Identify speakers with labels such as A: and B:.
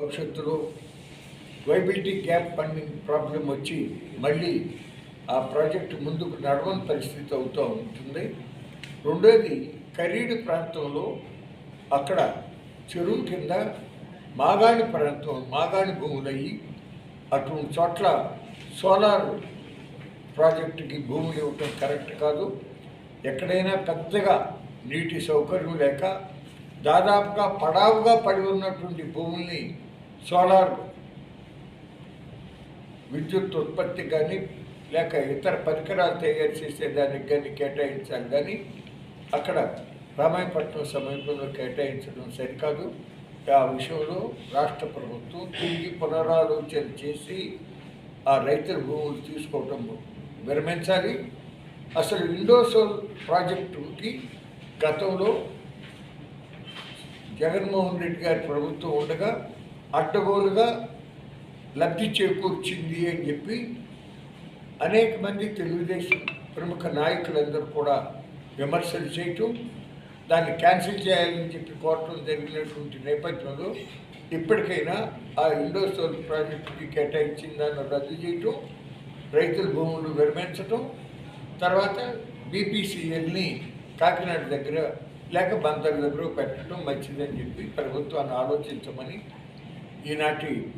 A: భవిష్యత్తులో viability gap funding problem వచ్చి మళ్ళీ ఆ ప్రాజెక్టు ముందుకు నడవని పరిస్థితి అవుతూ ఉంటుంది. రెండోది కరీడు ప్రాంతంలో అక్కడ చెరువు కింద మాగాణి ప్రాంతం మాగాణి భూములయ్యి అటువంటి చోట్ల సోలార్ ప్రాజెక్టుకి భూములు ఇవ్వటం కరెక్ట్ కాదు. ఎక్కడైనా పెద్దగా నీటి సౌకర్యం లేక దాదాపుగా పడావుగా పడి ఉన్నటువంటి భూముల్ని సోలార్ విద్యుత్ ఉత్పత్తి కానీ లేక ఇతర పరికరాలు తయారు చేసే దానికి కానీ కేటాయించాలి కానీ అక్కడ రామాయపట్నం సమీపంలో కేటాయించడం సరికాదు. ఆ విషయంలో రాష్ట్ర ప్రభుత్వం తిరిగి పునరాలోచన చేసి ఆ రైతుల భూములు తీసుకోవటం విరమించాలి. అసలు ఇండోసోల్ ప్రాజెక్టుకి గతంలో జగన్మోహన్ రెడ్డి గారి ప్రభుత్వం ఉండగా అడ్డగోలుగా లబ్ధి చేకూర్చింది అని చెప్పి అనేక మంది తెలుగుదేశం ప్రముఖ నాయకులందరూ కూడా విమర్శలు చేయటం దాన్ని క్యాన్సిల్ చేయాలని చెప్పి కోరటం జరిగినటువంటి నేపథ్యంలో ఇప్పటికైనా ఆ ఇండోసోల్ ప్రాజెక్టుకి కేటాయించిన దాన్ని రద్దు చేయటం రైతుల భూములు విరమించటం తర్వాత బీపీసీఎల్ని కాకినాడ దగ్గర లేక బందర్ దగ్గర పెట్టడం మంచిదని చెప్పి ప్రభుత్వాన్ని ఆలోచించమని unity